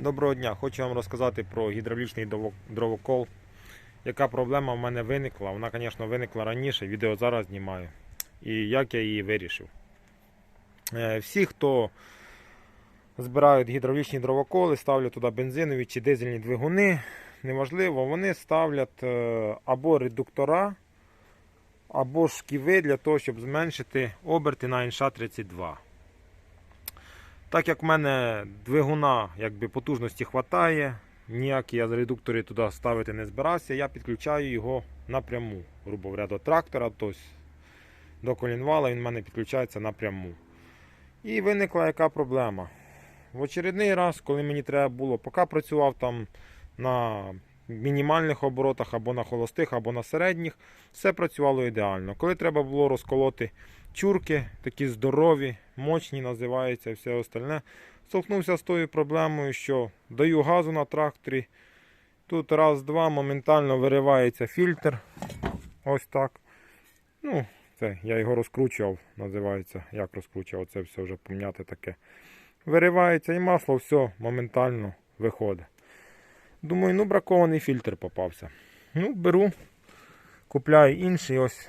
Доброго дня! Хочу вам розказати про гідравлічний дровокол. Яка проблема в мене виникла? Вона, звісно, виникла раніше, відео зараз знімаю. І як я її вирішив. Е, Всі, хто збирають гідравлічні дровоколи, ставлять туди бензинові чи дизельні двигуни, неважливо, вони ставлять е, або редуктора, або шківи для того, щоб зменшити оберти на НШ 32. Так як в мене двигуна якби, потужності вистачає, ніякі я редуктори туди ставити не збирався, я підключаю його напряму, грубо говоря, до трактора, тобто до колінвала він в мене підключається напряму. І виникла яка проблема. В очередний раз, коли мені треба було, поки працював там на мінімальних оборотах або на холостих, або на середніх, все працювало ідеально. Коли треба було розколоти чурки, такі здорові, мощні називаються і все остальне. Столкнувся з тою проблемою, що даю газу на тракторі. Тут раз-два моментально виривається фільтр. Ось так. Ну, це я його розкручував, називається. Як розкручував, це все вже поміняти таке. Виривається і масло все моментально виходить. Думаю, ну бракований фільтр попався. Ну, беру, купляю інший ось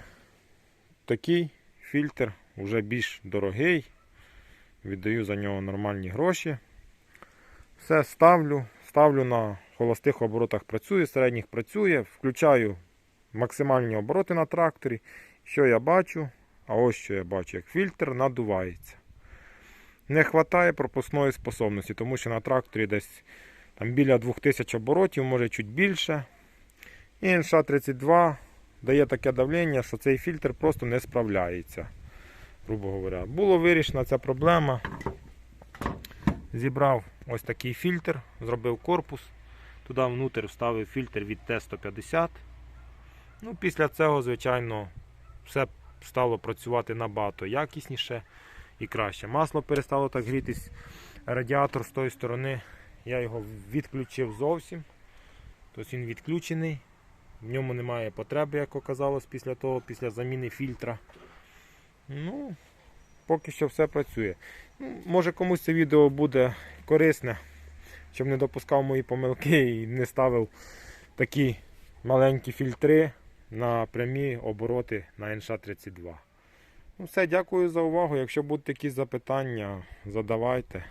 такий фільтр, вже більш дорогий. Віддаю за нього нормальні гроші. Все ставлю. Ставлю на холостих оборотах працює, середніх працює. Включаю максимальні обороти на тракторі. Що я бачу? А ось що я бачу, як фільтр надувається. Не вистачає пропускної способності, тому що на тракторі десь там біля 2000 оборотів, може чуть більше. І НШ-32 дає таке давлення, що цей фільтр просто не справляється. Грубо говоря. Було вирішена ця проблема. Зібрав ось такий фільтр, зробив корпус. Туди внутрі вставив фільтр від Т-150. Ну, після цього, звичайно, все стало працювати набагато якісніше і краще. Масло перестало так грітись. Радіатор з тої сторони я його відключив зовсім. Тобто він відключений. В ньому немає потреби, як оказалось, після того, після заміни фільтра. Ну, поки що все працює. Ну, може комусь це відео буде корисне, щоб не допускав мої помилки і не ставив такі маленькі фільтри на прямі обороти на НШ-32. Ну все, дякую за увагу. Якщо будуть якісь запитання, задавайте.